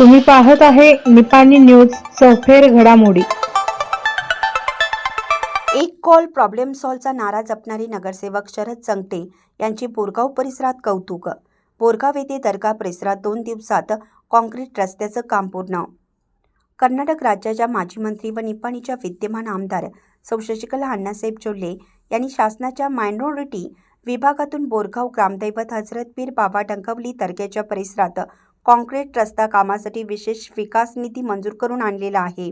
तुम्ही पाहत आहे निपाणी न्यूज सफेर घडामोडी. एक कॉल प्रॉब्लेम सॉल्वचा नारा जपणारे नगरसेवक शरद चंगटे यांची बोरगाव परिसरात कौतुक. बोरगाव येथे दर्गा परिसरात दोन दिवसात कॉन्क्रीट रस्त्याचं काम पूर्ण. कर्नाटक राज्याच्या माजी मंत्री व निपाणीच्या विद्यमान आमदार सौ शशिकला अण्णासाहेब चोल्ले यांनी शासनाच्या मायनॉरिटी विभागातून बोरगाव ग्रामदैवत हजरत पीर बाबा डंकवली दर्ग्याच्या परिसरात कॉन्क्रीट रस्ता कामासाठी विशेष विकास निधी मंजूर करून आणलेला आहे.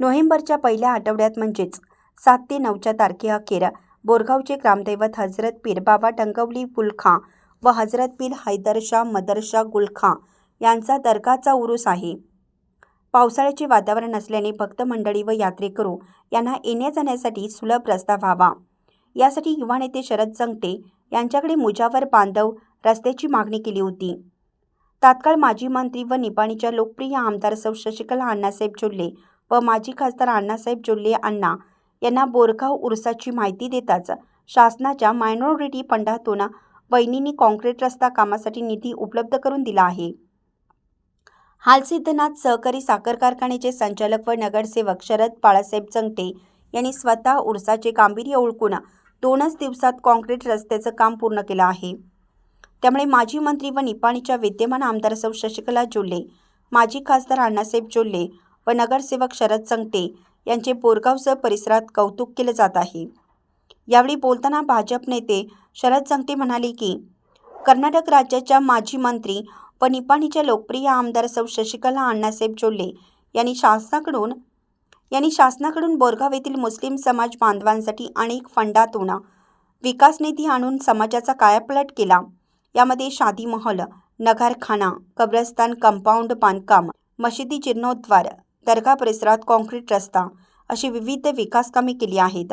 नोव्हेंबरच्या पहिल्या आठवड्यात म्हणजेच सात ते नऊच्या तारखेअखेर बोरगावचे ग्रामदैवत हजरत पीर बाबा टंकवली गुलखा व हजरत पीर हैदरशाह मदरशाह गुलखा यांचा दर्गाचा उरूस आहे. पावसाळ्याचे वातावरण असल्याने भक्त मंडळी व यात्रेकरू यांना येण्या जाण्यासाठी सुलभ रस्ता व्हावा. यासाठी युवा नेते शरद जंगटे यांच्याकडे मुजावर बांधव रस्त्याची मागणी केली होती. तात्काळ माजी मंत्री व निपाणीच्या लोकप्रिय आमदार सौ शशिकला अण्णासाहेब चोल्ले व माजी खासदार अण्णासाहेब जोल्ले अण्णा यांना बोरगाव उरसाची माहिती देताच शासनाच्या मायनॉरिटी फंडातून वैनीनी कॉन्क्रीट रस्ता कामासाठी निधी उपलब्ध करून दिला आहे. हालसिद्धनाथ सहकारी साखर कारखान्याचे संचालक व नगरसेवक शरद बाळासाहेब चंगटे यांनी स्वतः उरसाचे गांभीर्य ओळखून दोनच दिवसात कॉन्क्रीट रस्त्याचं काम पूर्ण केलं आहे. त्यामुळे माजी मंत्री व निपाणीच्या विद्यमान आमदार सौ शशिकला जोल्ले माजी खासदार अण्णासाहेब जोल्ले व नगरसेवक शरद संगटे यांचे बोरगावसह परिसरात कौतुक केले जात आहे. यावेळी बोलताना भाजप नेते शरद संगटे म्हणाले की कर्नाटक राज्याच्या माजी मंत्री व निपाणीच्या लोकप्रिय आमदार सौ शशिकला अण्णासाहेब जोल्ले यांनी शासनाकडून यांनी शासनाकडून बोरगाव येथील मुस्लिम समाज बांधवांसाठी अनेक फंडातून विकास निधी आणून समाजाचा कायापलट केला. यामध्ये शादी महल नगारखाना कब्रस्तान कंपाऊंड बांधकाम मशिदी जीर्णोद्वार दर्गा परिसरात कॉन्क्रीट रस्ता अशी विविध विकास कामे केली आहेत.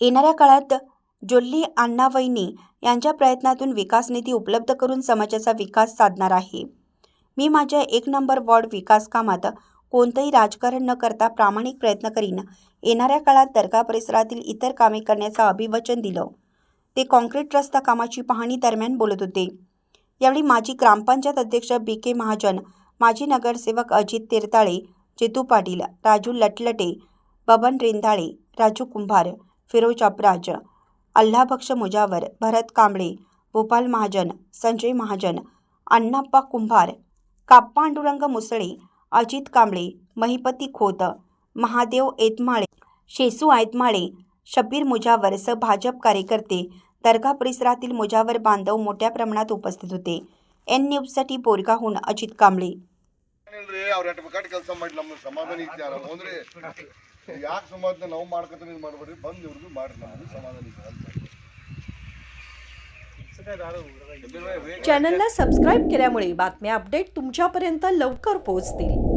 येणाऱ्या काळात जोल्ली अण्णावैनी यांच्या प्रयत्नातून विकास निधी उपलब्ध करून समाजाचा विकास साधणार आहे. मी माझ्या एक नंबर वॉर्ड विकास कामात कोणतंही राजकारण न करता प्रामाणिक प्रयत्न करीन. येणाऱ्या काळात दर्गा परिसरातील इतर कामे करण्याचं अभिवचन दिलं. ते काँक्रीट रस्ता कामाची पाहणी दरम्यान बोलत होते. यावेळी माजी ग्रामपंचायत अध्यक्ष बी के महाजन माजी नगरसेवक अजित तेरताळे जेतू पाटील राजू लटलटे बबन रेंदाळे राजू कुंभार फिरोज अपराज अल्लाभक्ष मुजावर भरत कांबळे भोपाल महाजन संजय महाजन अण्णाप्पा कुंभार काप्पांडुरंग मुसळे अजित कांबळे महिपती खोत महादेव ऐतमाळे शेसू ऐतमाळे शब्बीर मुजावर सह भाजप कार्यकर्ते दर्गा परिसरातील मुजावर बांधव मोठ्या प्रमाणात उपस्थित होते एन न्यूजसाठी बोरगाहून अजित कांबळे ಏನಿಲ್ರಿ ಅವ್ರ ಎಂಟು ಬೇಕಾಟ್ ಕೆಲಸ ಮಾಡಿ ನಮ್ಮ ಸಮಾಧಾನ ಇತ್ತು ಯಾರ ಅಂದ್ರೆ ಯಾಕೆ ಸಮಾಧಾನ ನಾವು ಮಾಡ್ಕೊತಾನೆ ಇದು ಮಾಡ್ಬೇಡ್ರಿ ಬಂದು ಇವ್ರಿಗೂ ಮಾಡ್ರಿ ನಮ್ಗೆ ಸಮಾಧಾನ ಇದೆ ಅಂತ चॅनलला सबस्क्राईब केल्यामुळे बातम्या अपडेट तुमच्यापर्यंत लवकर पोहोचतील